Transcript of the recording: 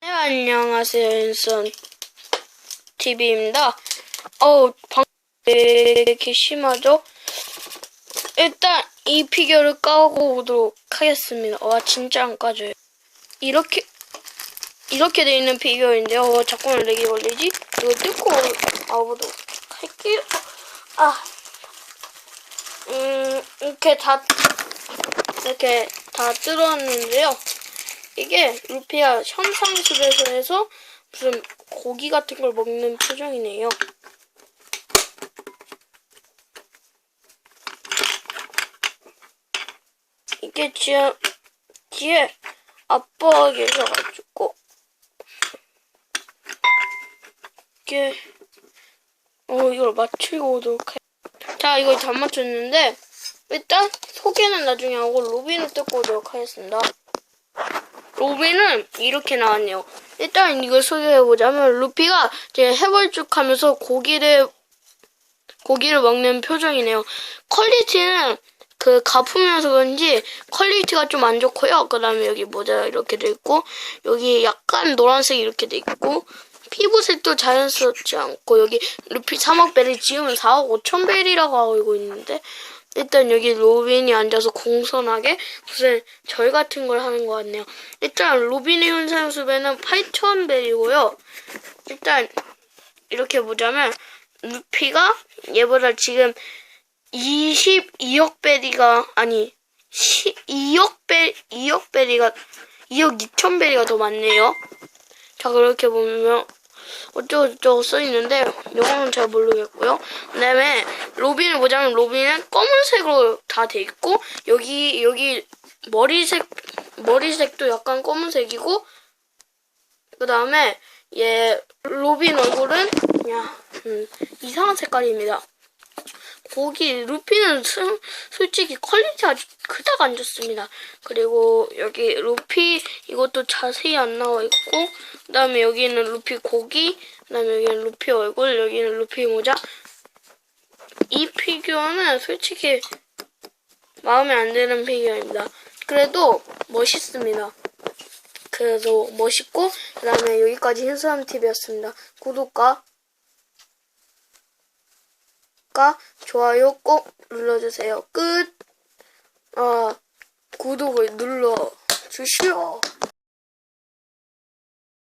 네, 안녕하세요. 인선 TV입니다. 어우, 방, 왜 이렇게 심하죠? 일단, 이 피규어를 까고 오도록 하겠습니다. 와, 진짜 안 까져요. 이렇게, 이렇게 돼 있는 피규어인데요. 어, 자꾸만 렉이 걸리지? 이거 뜯고 와보도록 할게요. 아, 음, 이렇게 다, 이렇게 다 뜯었는데요. 이게 루피가 현상수배에서 해서 무슨 고기 같은 걸 먹는 표정이네요. 이게 뒤에, 뒤에 아빠가 계셔가지고 이게 어 이걸 맞추고 오도록 해. 자 이거 다 맞췄는데 일단 소개는 나중에 하고 로빈을 뜯고 오도록 하겠습니다. 로빈은 이렇게 나왔네요. 일단 이걸 소개해보자면 루피가 이제 해벌쭉 하면서 고기를 고기를 먹는 표정이네요. 퀄리티는 그 가품이라서 그런지 퀄리티가 좀 안 좋고요. 그 다음에 여기 모자 이렇게 돼 있고 여기 약간 노란색 이렇게 돼 있고 피부색도 자연스럽지 않고 여기 루피 3억 벨이 지금은 4억 5천 벨이라고 알고 있는데 일단 여기 로빈이 앉아서 공손하게 무슨 절 같은 걸 하는 것 같네요. 일단 로빈의 현상수배는 8,000벨이고요. 일단 이렇게 보자면 루피가 얘보다 지금 22억 벨이가 아니 2억 벨 2억 벨이가 2억 2천 벨이가 더 많네요. 자 그렇게 보면 어쩌고저쩌고 써있는데 영어는 잘 모르겠고요. 그 다음에 로빈을 보자면 로빈은 검은색으로 다 돼 있고 여기 여기 머리색 머리색도 약간 검은색이고 그 다음에 얘 로빈 얼굴은 그냥 음, 이상한 색깔입니다. 고기 루피는 스- 솔직히 퀄리티가 그닥 안 좋습니다. 그리고 여기 루피 이것도 자세히 안 나와 있고 그다음에 여기는 루피 고기 그다음에 여기는 루피 얼굴 여기는 루피 모자 이 피규어는 솔직히 마음에 안 드는 피규어입니다. 그래도 멋있습니다. 그래도 멋있고 그다음에 여기까지 hin스함 TV였습니다. 구독과 과 좋아요 꼭 눌러주세요. 끝. 아 구독을 눌러 주시오.